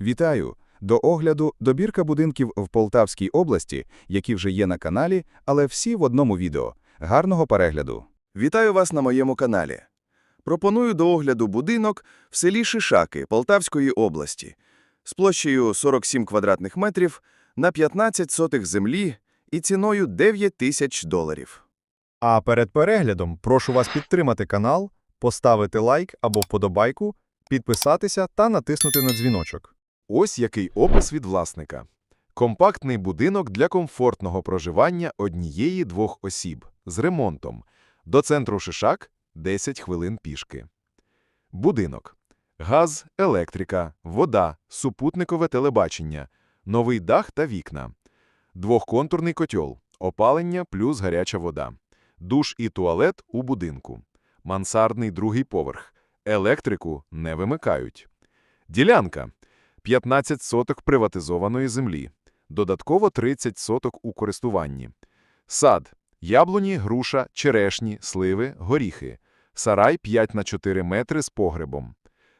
Вітаю! До огляду добірка будинків в Полтавській області, які вже є на каналі, але всі в одному відео. Гарного перегляду! Вітаю вас на моєму каналі. Пропоную до огляду будинок в селі Шишаки Полтавської області з площею 47 квадратних метрів на 15 сотих землі і ціною 9 тисяч доларів. А перед переглядом прошу вас підтримати канал, поставити лайк або вподобайку, підписатися та натиснути на дзвіночок. Ось який опис від власника. Компактний будинок для комфортного проживання однієї-двох осіб з ремонтом. До центру Шишак – 10 хвилин пішки. Будинок. Газ, електрика, вода, супутникове телебачення, новий дах та вікна. Двохконтурний котел, опалення плюс гаряча вода. Душ і туалет у будинку. Мансардний другий поверх. Електрику не вимикають. Ділянка. 15 соток приватизованої землі. Додатково 30 соток у користуванні. Сад. Яблуні, груша, черешні, сливи, горіхи. Сарай 5 на 4 метри з погребом.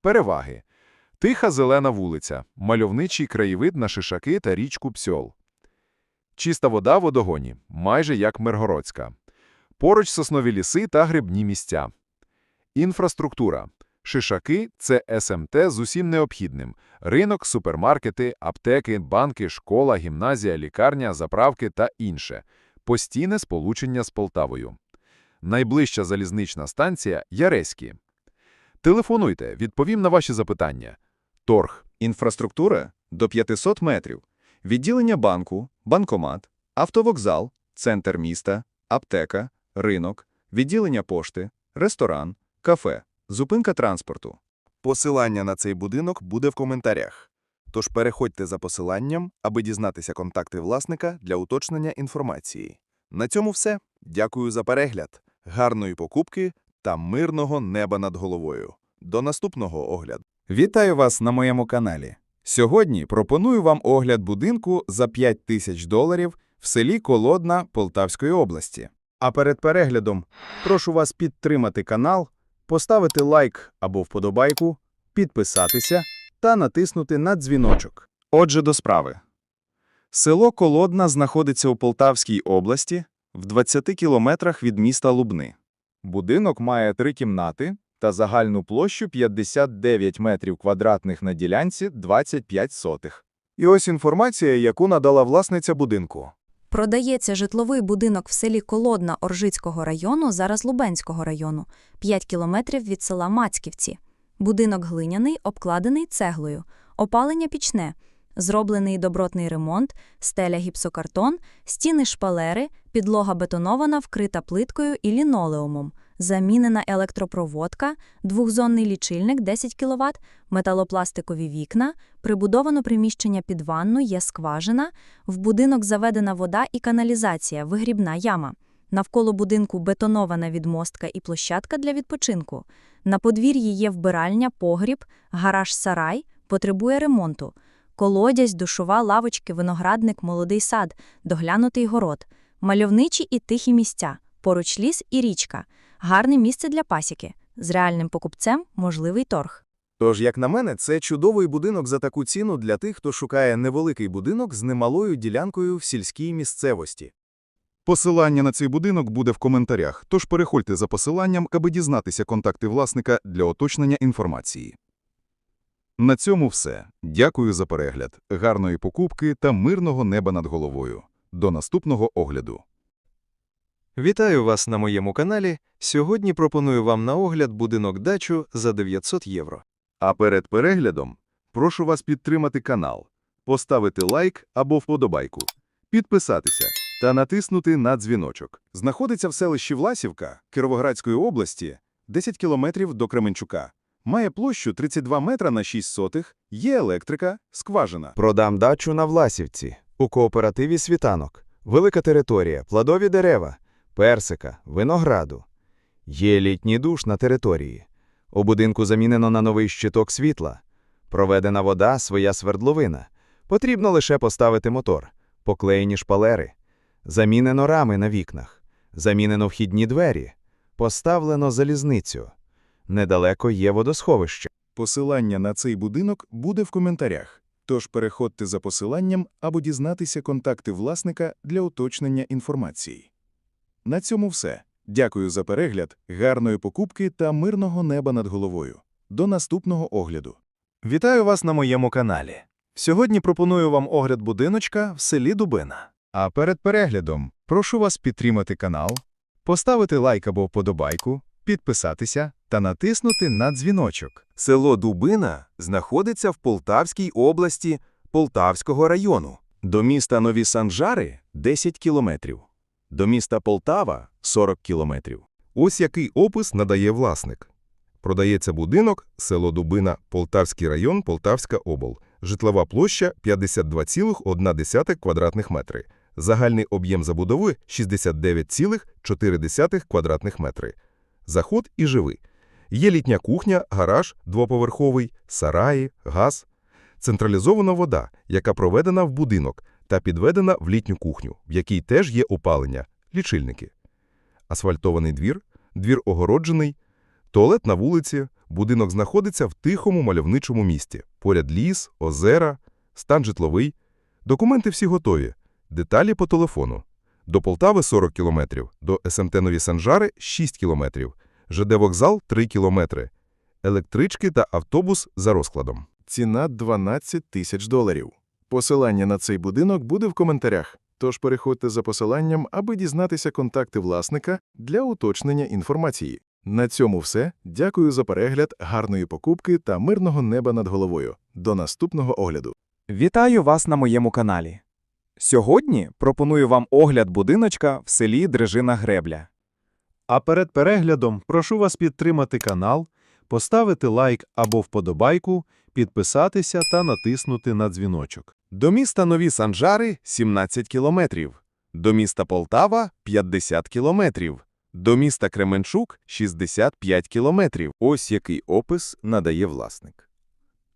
Переваги. Тиха зелена вулиця, мальовничий краєвид на Шишаки та річку Псьол. Чиста вода в водогоні, майже як Миргородська. Поруч соснові ліси та грибні місця. Інфраструктура. Шишаки – це СМТ з усім необхідним. Ринок, супермаркети, аптеки, банки, школа, гімназія, лікарня, заправки та інше. Постійне сполучення з Полтавою. Найближча залізнична станція – Яреські. Телефонуйте, відповім на ваші запитання. Торг. Інфраструктура – до 500 метрів. Відділення банку, банкомат, автовокзал, центр міста, аптека, ринок, відділення пошти, ресторан, кафе, зупинка транспорту. Посилання на цей будинок буде в коментарях. Тож переходьте за посиланням, аби дізнатися контакти власника для уточнення інформації. На цьому все. Дякую за перегляд, гарної покупки та мирного неба над головою. До наступного огляду. Вітаю вас на моєму каналі. Сьогодні пропоную вам огляд будинку за 5 тисяч доларів в селі Колодна Полтавської області. А перед переглядом прошу вас підтримати канал, поставити лайк або вподобайку, підписатися та натиснути на дзвіночок. Отже, до справи. Село Колодна знаходиться у Полтавській області в 20 кілометрах від міста Лубни. Будинок має три кімнати та загальну площу 59 метрів квадратних на ділянці 25 сотих. І ось інформація, яку надала власниця будинку. Продається житловий будинок в селі Колодна Оржицького району, зараз Лубенського району, 5 кілометрів від села Мацьківці. Будинок глиняний, обкладений цеглою, опалення пічне, зроблений добротний ремонт, стеля гіпсокартон, стіни шпалери, підлога бетонована, вкрита плиткою і лінолеумом, замінена електропроводка, двохзонний лічильник 10 кВт, металопластикові вікна, прибудовано приміщення під ванну, є скважина, в будинок заведена вода і каналізація, вигрібна яма. Навколо будинку бетонована відмостка і площадка для відпочинку. На подвір'ї є вбиральня, погріб, гараж-сарай, потребує ремонту. Колодязь, душова, лавочки, виноградник, молодий сад, доглянутий город, мальовничі і тихі місця, поруч ліс і річка, гарне місце для пасіки. З реальним покупцем можливий торг. Тож, як на мене, це чудовий будинок за таку ціну для тих, хто шукає невеликий будинок з немалою ділянкою в сільській місцевості. Посилання на цей будинок буде в коментарях, тож переходьте за посиланням, аби дізнатися контакти власника для уточнення інформації. На цьому все. Дякую за перегляд, гарної покупки та мирного неба над головою. До наступного огляду. Вітаю вас на моєму каналі. Сьогодні пропоную вам на огляд будинок-дачу за 900 євро. А перед переглядом прошу вас підтримати канал, поставити лайк або вподобайку, підписатися та натиснути на дзвіночок. Знаходиться в селищі Власівка Кіровоградської області, 10 кілометрів до Кременчука. Має площу 32 метра на 6 сотих, є електрика, скважина. Продам дачу на Власівці, у кооперативі «Світанок». Велика територія, плодові дерева, персика, винограду. Є літній душ на території. У будинку замінено на новий щиток світла. Проведена вода, своя свердловина. Потрібно лише поставити мотор, поклеєні шпалери. Замінено рами на вікнах. Замінено вхідні двері. Поставлено залізницю. Недалеко є водосховище. Посилання на цей будинок буде в коментарях, тож переходьте за посиланням або дізнатися контакти власника для уточнення інформації. На цьому все. Дякую за перегляд, гарної покупки та мирного неба над головою. До наступного огляду. Вітаю вас на моєму каналі. Сьогодні пропоную вам огляд будиночка в селі Дубина. А перед переглядом прошу вас підтримати канал, поставити лайк або вподобайку, підписатися та натиснути на дзвіночок. Село Дубина знаходиться в Полтавській області Полтавського району. До міста Нові Санжари – 10 кілометрів. До міста Полтава – 40 кілометрів. Ось який опис надає власник. Продається будинок, село Дубина, Полтавський район, Полтавська обл. Житлова площа 52,1 квадратних метри. Загальний об'єм забудови 69,4 квадратних метри. Заход і живи. Є літня кухня, гараж двоповерховий, сараї, газ. Централізована вода, яка проведена в будинок та підведена в літню кухню, в якій теж є опалення, лічильники. Асфальтований двір, двір огороджений, туалет на вулиці, будинок знаходиться в тихому мальовничому місті. Поряд ліс, озера, стан житловий. Документи всі готові. Деталі по телефону. До Полтави 40 кілометрів, до СМТ Нові Санжари 6 кілометрів, ЖД вокзал 3 кілометри, електрички та автобус за розкладом. Ціна 12 тисяч доларів. Посилання на цей будинок буде в коментарях, тож переходьте за посиланням, аби дізнатися контакти власника для уточнення інформації. На цьому все. Дякую за перегляд, гарної покупки та мирного неба над головою. До наступного огляду. Вітаю вас на моєму каналі. Сьогодні пропоную вам огляд будиночка в селі Дрежина Гребля. А перед переглядом прошу вас підтримати канал, поставити лайк або вподобайку, підписатися та натиснути на дзвіночок. До міста Нові Санжари – 17 кілометрів. До міста Полтава – 50 кілометрів. До міста Кременчук – 65 кілометрів. Ось який опис надає власник.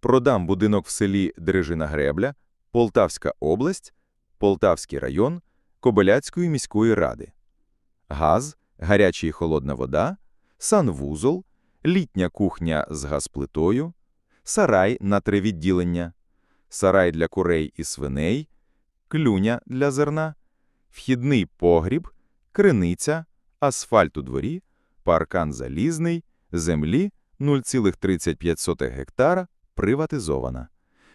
Продам будинок в селі Дрежина Гребля, Полтавська область, Полтавський район, Кобиляцької міської ради. Газ, гаряча і холодна вода, санвузол, літня кухня з газплитою, сарай на три відділення, сарай для курей і свиней, клюня для зерна, вхідний погріб, криниця, асфальт у дворі, паркан залізний, землі 0,35 гектара, приватизована.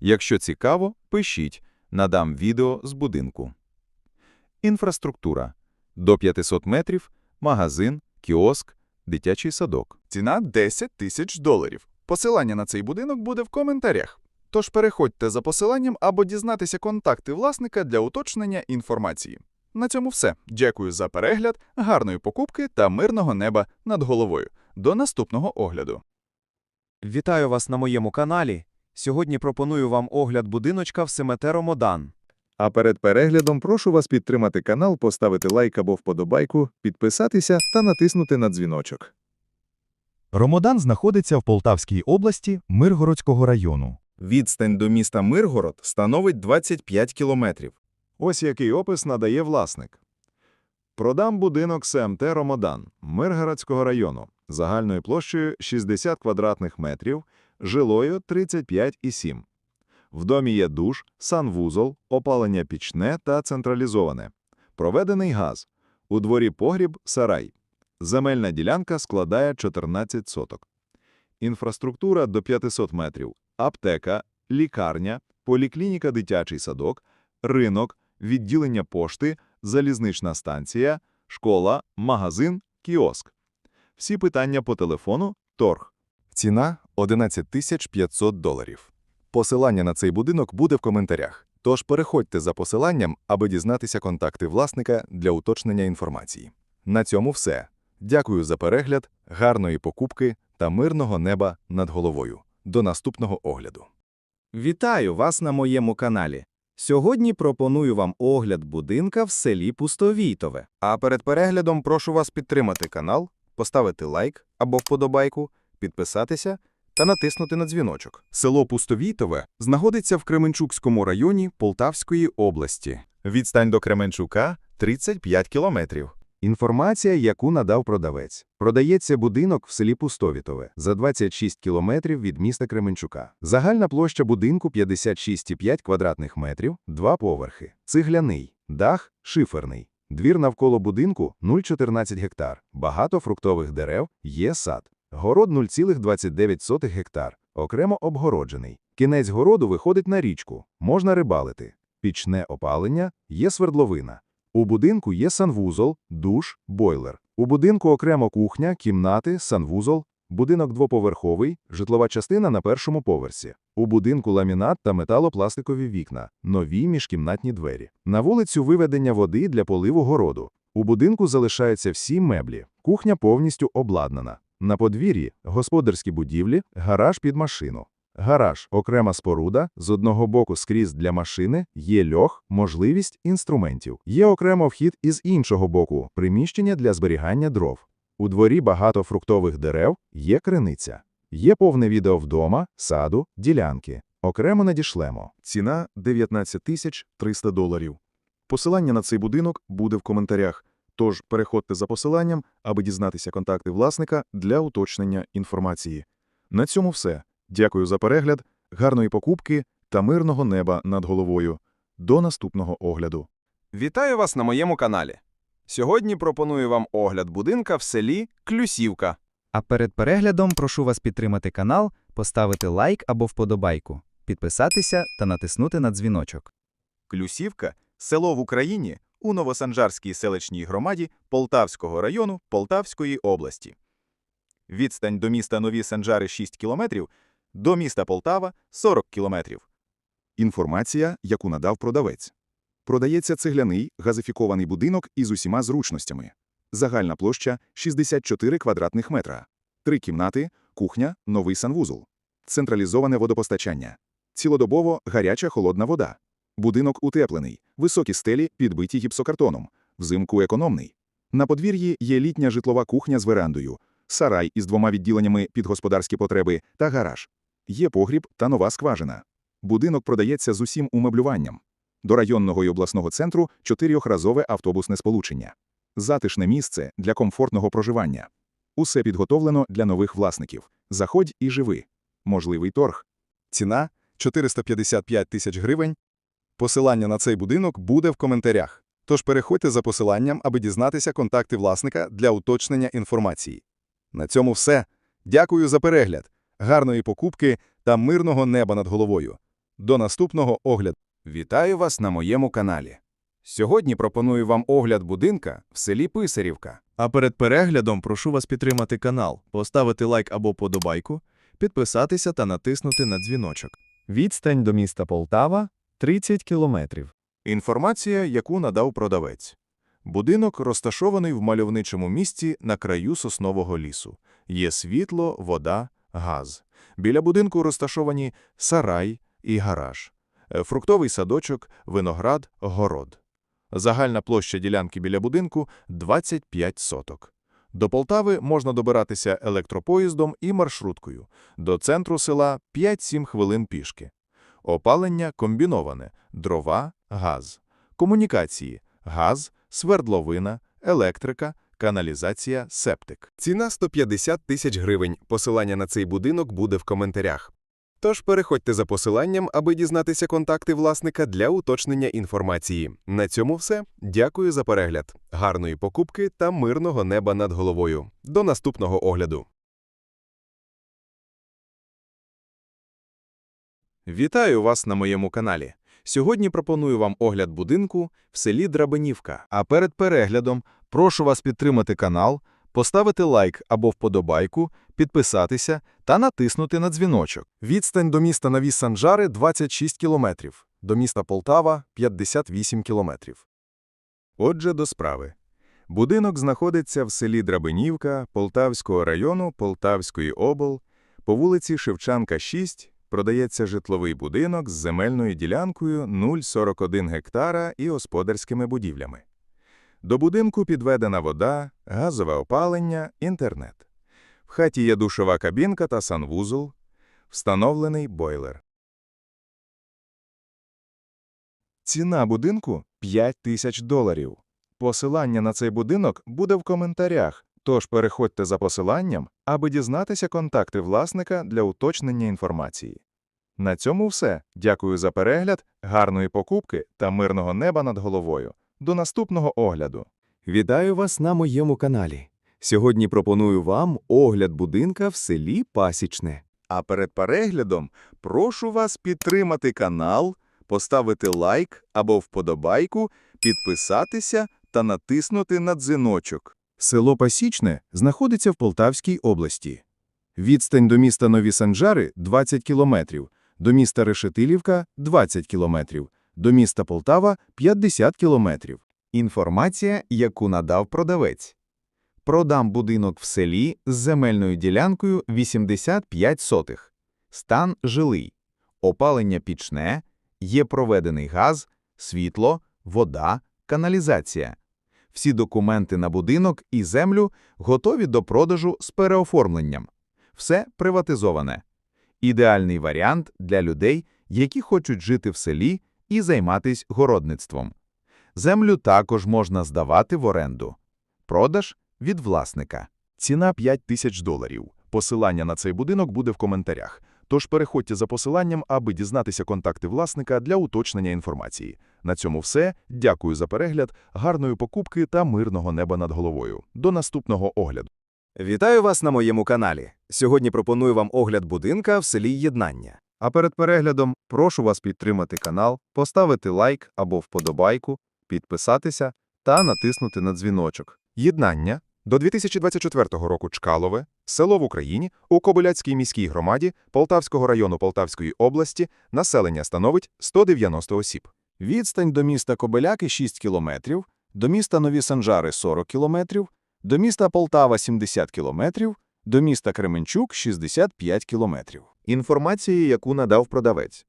Якщо цікаво, пишіть, надам відео з будинку. Інфраструктура. До 500 метрів, магазин, кіоск, дитячий садок. Ціна 10 тисяч доларів. Посилання на цей будинок буде в коментарях. Тож переходьте за посиланням або дізнатися контакти власника для уточнення інформації. На цьому все. Дякую за перегляд, гарної покупки та мирного неба над головою. До наступного огляду. Вітаю вас на моєму каналі. Сьогодні пропоную вам огляд будиночка в Семетеро Модан. А перед переглядом прошу вас підтримати канал, поставити лайк або вподобайку, підписатися та натиснути на дзвіночок. Ромодан знаходиться в Полтавській області Миргородського району. Відстань до міста Миргород становить 25 кілометрів. Ось який опис надає власник. Продам будинок СМТ «Ромодан» Миргородського району загальною площею 60 квадратних метрів, жилою 35,7. В домі є душ, санвузол, опалення пічне та централізоване. Проведений газ. У дворі погріб, сарай. Земельна ділянка складає 14 соток. Інфраструктура до 500 метрів. Аптека, лікарня, поліклініка дитячий садок, ринок, відділення пошти, залізнична станція, школа, магазин, кіоск. Всі питання по телефону торг. Ціна 11 тисяч 500 доларів. Посилання на цей будинок буде в коментарях. Тож переходьте за посиланням, аби дізнатися контакти власника для уточнення інформації. На цьому все. Дякую за перегляд, гарної покупки та мирного неба над головою. До наступного огляду. Вітаю вас на моєму каналі. Сьогодні пропоную вам огляд будинка в селі Пустовійтове. А перед переглядом прошу вас підтримати канал, поставити лайк або вподобайку, підписатися та натиснути на дзвіночок. Село Пустовійтове знаходиться в Кременчуцькому районі Полтавської області. Відстань до Кременчука 35 кілометрів. Інформація, яку надав продавець. Продається будинок в селі Пустовітове за 26 кілометрів від міста Кременчука. Загальна площа будинку 56,5 квадратних метрів, два поверхи. Цегляний, дах шиферний. Двір навколо будинку 0,14 гектар. Багато фруктових дерев, є сад. Город 0,29 гектар, окремо обгороджений. Кінець городу виходить на річку, можна рибалити. Пічне опалення, є свердловина. У будинку є санвузол, душ, бойлер. У будинку окремо кухня, кімнати, санвузол. Будинок двоповерховий, житлова частина на першому поверсі. У будинку ламінат та металопластикові вікна, нові міжкімнатні двері. На вулицю виведення води для поливу городу. У будинку залишаються всі меблі. Кухня повністю обладнана. На подвір'ї – господарські будівлі, гараж під машину. Гараж – окрема споруда, з одного боку скрізь для машини, є льох, можливість інструментів. Є окремо вхід із іншого боку – приміщення для зберігання дров. У дворі багато фруктових дерев, є криниця. Є повне відео вдома, саду, ділянки. Окремо надішлемо. Ціна 19 тисяч 300 доларів. Посилання на цей будинок буде в коментарях, тож переходьте за посиланням, аби дізнатися контакти власника для уточнення інформації. На цьому все. Дякую за перегляд, гарної покупки та мирного неба над головою. До наступного огляду. Вітаю вас на моєму каналі. Сьогодні пропоную вам огляд будинка в селі Клюсівка. А перед переглядом прошу вас підтримати канал, поставити лайк або вподобайку, підписатися та натиснути на дзвіночок. Клюсівка – село в Україні у Новосанжарській селищній громаді Полтавського району Полтавської області. Відстань до міста Нові Санжари 6 кілометрів, до міста Полтава – 40 кілометрів. Інформація, яку надав продавець. Продається цегляний газифікований будинок із усіма зручностями. Загальна площа – 64 квадратних метра. Три кімнати, кухня, новий санвузол. Централізоване водопостачання. Цілодобово гаряча холодна вода. Будинок утеплений, високі стелі підбиті гіпсокартоном, взимку економний. На подвір'ї є літня житлова кухня з верандою, сарай із двома відділеннями під господарські потреби та гараж. Є погріб та нова скважина. Будинок продається з усім умеблюванням. До районного і обласного центру чотирьохразове автобусне сполучення. Затишне місце для комфортного проживання. Усе підготовлено для нових власників. Заходь і живи. Можливий торг. Ціна – 455 тисяч гривень. Посилання на цей будинок буде в коментарях. Тож переходьте за посиланням, аби дізнатися контакти власника для уточнення інформації. На цьому все. Дякую за перегляд, гарної покупки та мирного неба над головою. До наступного огляду. Вітаю вас на моєму каналі. Сьогодні пропоную вам огляд будинка в селі Писарівка. А перед переглядом прошу вас підтримати канал, поставити лайк або подобайку, підписатися та натиснути на дзвіночок. Відстань до міста Полтава – 30 кілометрів. Інформація, яку надав продавець. Будинок розташований в мальовничому місці на краю соснового лісу. Є світло, вода, газ. Біля будинку розташовані сарай і гараж. Е, Фруктовий садочок, виноград, город. Загальна площа ділянки біля будинку – 25 соток. До Полтави можна добиратися електропоїздом і маршруткою. До центру села 5-7 хвилин пішки. Опалення комбіноване – дрова, газ. Комунікації – газ, свердловина, електрика, каналізація, септик. Ціна 150 тисяч гривень. Посилання на цей будинок буде в коментарях. Тож переходьте за посиланням, аби дізнатися контакти власника для уточнення інформації. На цьому все. Дякую за перегляд, гарної покупки та мирного неба над головою. До наступного огляду. Вітаю вас на моєму каналі. Сьогодні пропоную вам огляд будинку в селі Драбинівка. А перед переглядом прошу вас підтримати канал, поставити лайк або вподобайку, підписатися та натиснути на дзвіночок. Відстань до міста Нові Санжари – 26 кілометрів, до міста Полтава – 58 кілометрів. Отже, до справи. Будинок знаходиться в селі Драбинівка Полтавського району Полтавської обл. По вулиці Шевчанка, 6 продається житловий будинок з земельною ділянкою 0,41 гектара і господарськими будівлями. До будинку підведена вода, газове опалення, інтернет. В хаті є душова кабінка та санвузол, встановлений бойлер. Ціна будинку – 5 тисяч доларів. Посилання на цей будинок буде в коментарях, тож переходьте за посиланням, аби дізнатися контакти власника для уточнення інформації. На цьому все. Дякую за перегляд, гарної покупки та мирного неба над головою. До наступного огляду. Вітаю вас на моєму каналі. Сьогодні пропоную вам огляд будинка в селі Пасічне. А перед переглядом прошу вас підтримати канал, поставити лайк або вподобайку, підписатися та натиснути на дзвіночок. Село Пасічне знаходиться в Полтавській області. Відстань до міста Нові Санжари – 20 кілометрів, до міста Решетилівка – 20 кілометрів, до міста Полтава – 50 кілометрів. Інформація, яку надав продавець. Продам будинок в селі з земельною ділянкою 85 сотих. Стан жилий. Опалення пічне, є проведений газ, світло, вода, каналізація. Всі документи на будинок і землю готові до продажу з переоформленням. Все приватизоване. Ідеальний варіант для людей, які хочуть жити в селі і займатися городництвом. Землю також можна здавати в оренду. Продаж від власника. Ціна 5 тисяч доларів. Посилання на цей будинок буде в коментарях. Тож переходьте за посиланням, аби дізнатися контакти власника для уточнення інформації. На цьому все. Дякую за перегляд, гарної покупки та мирного неба над головою. До наступного огляду. Вітаю вас на моєму каналі. Сьогодні пропоную вам огляд будинка в селі Єднання. А перед переглядом прошу вас підтримати канал, поставити лайк або вподобайку, підписатися та натиснути на дзвіночок. Єднання до 2024 року Чкалове, село в Україні, у Кобиляцькій міській громаді Полтавського району Полтавської області, населення становить 190 осіб. Відстань до міста Кобиляки 6 кілометрів, до міста Нові Санжари 40 кілометрів, до міста Полтава 70 кілометрів, до міста Кременчук 65 кілометрів. Інформація, яку надав продавець.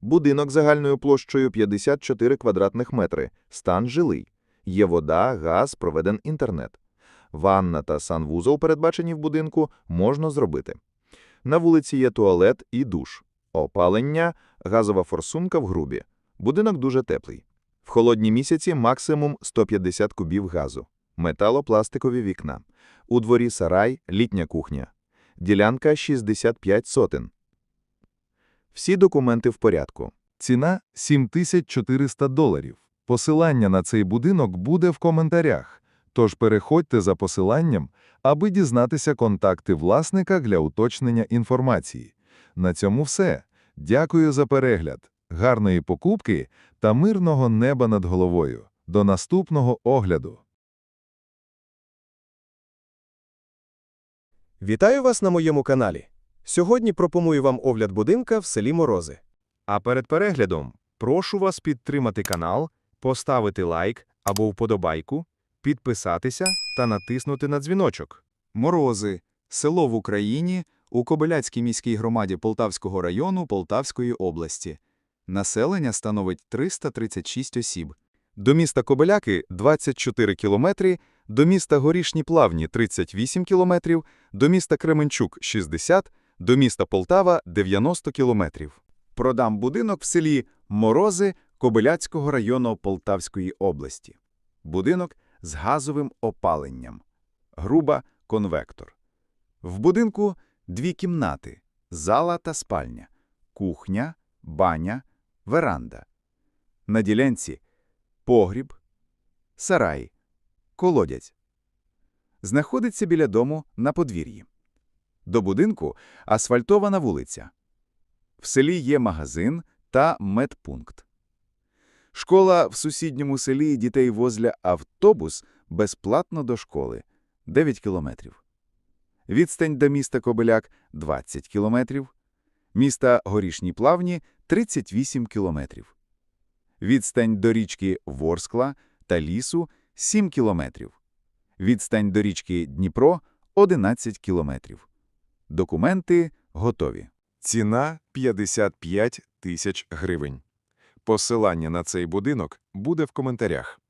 Будинок загальною площею 54 квадратних метри, стан жилий. Є вода, газ, проведен інтернет. Ванна та санвузол, передбачені в будинку, можна зробити. На вулиці є туалет і душ. Опалення, газова форсунка в грубі. Будинок дуже теплий. В холодні місяці максимум 150 кубів газу. Металопластикові вікна. У дворі сарай, літня кухня. Ділянка 65 сотен. Всі документи в порядку. Ціна 7400 доларів. Посилання на цей будинок буде в коментарях. Тож переходьте за посиланням, аби дізнатися контакти власника для уточнення інформації. На цьому все. Дякую за перегляд, гарної покупки та мирного неба над головою. До наступного огляду. Вітаю вас на моєму каналі. Сьогодні пропоную вам огляд будинка в селі Морози. А перед переглядом прошу вас підтримати канал, поставити лайк або вподобайку, підписатися та натиснути на дзвіночок. Морози. Село в Україні у Кобиляцькій міській громаді Полтавського району Полтавської області. Населення становить 336 осіб. До міста Кобиляки 24 кілометри, до міста Горішні Плавні 38 кілометрів, до міста Кременчук 60, до міста Полтава 90 кілометрів. Продам будинок в селі Морози Кобиляцького району Полтавської області. Будинок з газовим опаленням. Груба конвектор. В будинку дві кімнати – зала та спальня, кухня, баня, веранда. На ділянці погріб, сарай, колодязь. Знаходиться біля дому на подвір'ї. До будинку асфальтована вулиця. В селі є магазин та медпункт. Школа в сусідньому селі дітей возля автобус безплатно до школи – 9 кілометрів. Відстань до міста Кобиляк – 20 кілометрів. Міста Горішні Плавні – 38 кілометрів. Відстань до річки Ворскла та лісу – 7 кілометрів. Відстань до річки Дніпро – 11 кілометрів. Документи готові. Ціна 55 тисяч гривень. Посилання на цей будинок буде в коментарях.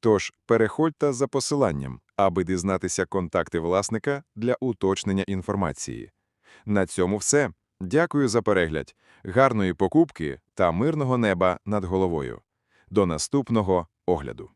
Тож переходьте за посиланням, аби дізнатися контакти власника для уточнення інформації. На цьому все. Дякую за перегляд, гарної покупки та мирного неба над головою. До наступного огляду.